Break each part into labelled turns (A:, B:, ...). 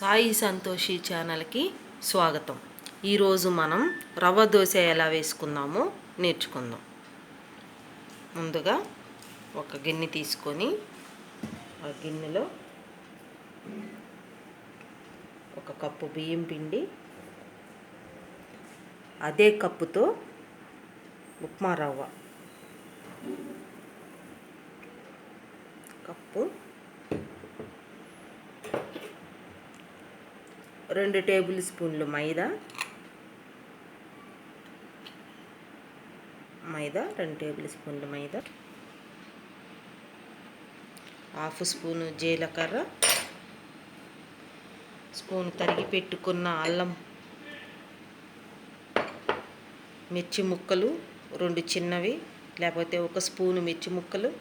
A: సాయి సంతోషి ఛానల్కి స్వాగతం. ఈరోజు మనం రవ్వ దోశ ఎలా వేసుకుందామో నేర్చుకుందాం. ముందుగా ఒక గిన్నె తీసుకొని ఆ గిన్నెలో ఒక కప్పు బియ్యం పిండి అదే కప్పుతో ఉప్మా రవ్వ. కప్పు రెండు టేబుల్ స్పూన్లు మైదా. మైదా రెండు టేబుల్ స్పూన్లు మైదా. హాఫ్ స్పూను జీలకర్ర. స్పూన్ తరిగి పెట్టుకున్న అల్లం మిర్చి ముక్కలు రెండు చిన్నవి లేకపోతే ఒక స్పూను మిర్చి ముక్కలు.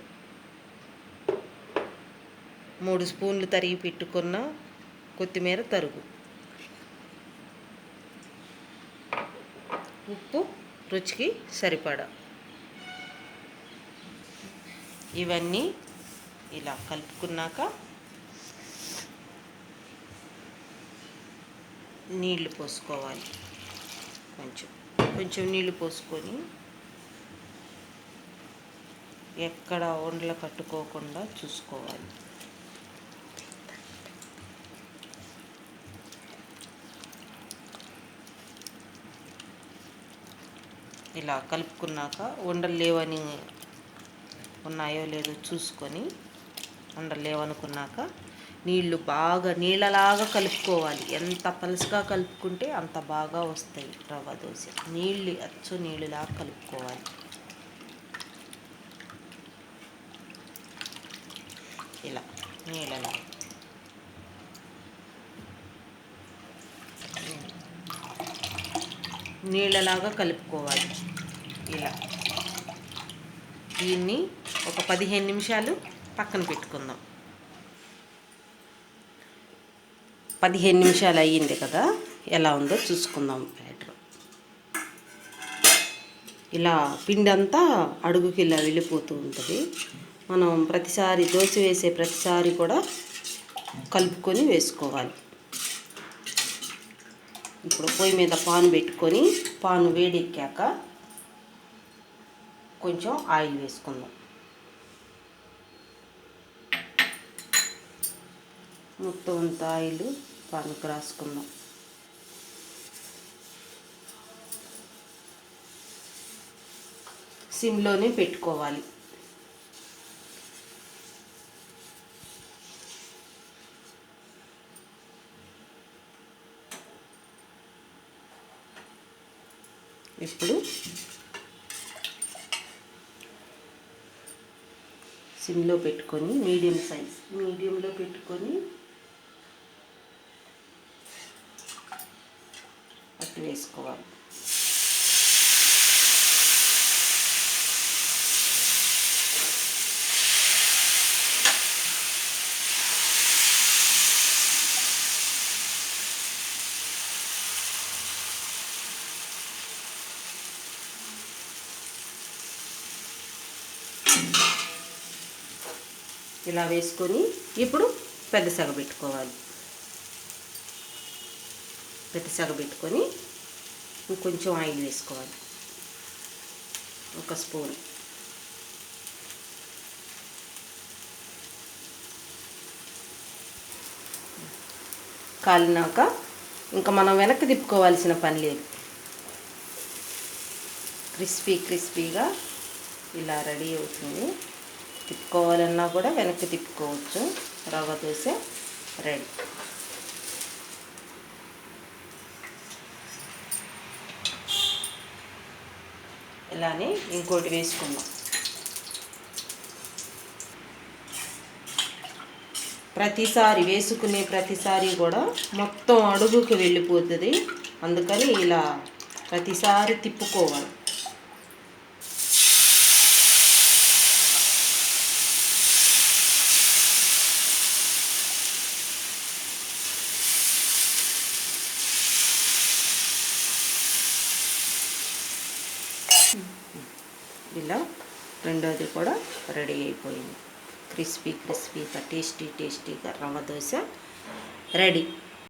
A: మూడు స్పూన్లు తరిగి పెట్టుకున్న కొత్తిమీర తరుగు. ఉప్పు రుచికి సరిపడా. ఇవన్నీ ఇలా కలుపుకున్నాక నీళ్ళు పోసుకోవాలి. కొంచెం కొంచెం నీళ్ళు పోసుకొని ఎక్కడ ఒండ్ల కట్టుకోకుండా చూసుకోవాలి. ఇలా కలుపుకున్నాక ఉండలు లేవని ఉన్నాయో లేదో చూసుకొని ఉండలు లేవనుకున్నాక నీళ్ళు బాగా నీళ్ళలాగా కలుపుకోవాలి. ఎంత పలుసుగా కలుపుకుంటే అంత బాగా వస్తాయి రవ్వ దోశ. నీళ్ళు అచ్చు నీళ్ళలాగా కలుపుకోవాలి. ఇలా నీళ్ళలాగా. నీళ్ళలాగా కలుపుకోవాలి. ఇలా. దీన్ని ఒక పదిహేను నిమిషాలు పక్కన పెట్టుకుందాం. పదిహేను నిమిషాలు అయ్యింది కదా? ఎలా ఉందో చూసుకుందాం బ్యాటర్ ఇలా పిండి అంతా అడుగుకి ఇలా వెళ్ళిపోతూ ఉంటుంది. మనం ప్రతిసారి దోశ వేసే ప్రతిసారి కూడా కలుపుకొని వేసుకోవాలి. ఇప్పుడు పొయ్యి మీద పాన్ పెట్టుకొని పాను వేడెక్కాక కొంచెం ఆయిల్ వేసుకుందాం. మొత్తం అంత ఆయిల్ పానుకు రాసుకుందాం. సిమ్లోనే పెట్టుకోవాలి. ఇప్పుడు సిమ్లో పెట్టుకొని మీడియం సైజ్ మీడియంలో పెట్టుకొని అట్టు వేసుకోవాలి. ఇలా వేసుకొని ఇప్పుడు పెద్ద సగ పెట్టుకోవాలి. పెద్ద సగ పెట్టుకొని ఇంకొంచెం ఆయిల్ వేసుకోవాలి. ఒక స్పూన్. కాలినాక ఇంకా మనం వెనక్కి తిప్పుకోవాల్సిన పని లేదు. క్రిస్పీ క్రిస్పీగా ఇలా రెడీ అవుతుంది. తిప్పుకోవాలన్నా కూడా వెనక్కి తిప్పుకోవచ్చు. రవ్వ దోశ రెడీ. ఇలానే ఇంకోటి వేసుకుందాం. ప్రతిసారి వేసుకునే ప్రతిసారి కూడా మొత్తం అడుగుకి వెళ్ళిపోతుంది. అందుకని ఇలా ప్రతిసారి తిప్పుకోవాలి. ఇలా రెండోది కూడా రెడీ అయిపోయింది. క్రిస్పీ క్రిస్పీగా టేస్టీ టేస్టీగా రవ్వ దోశ రెడీ.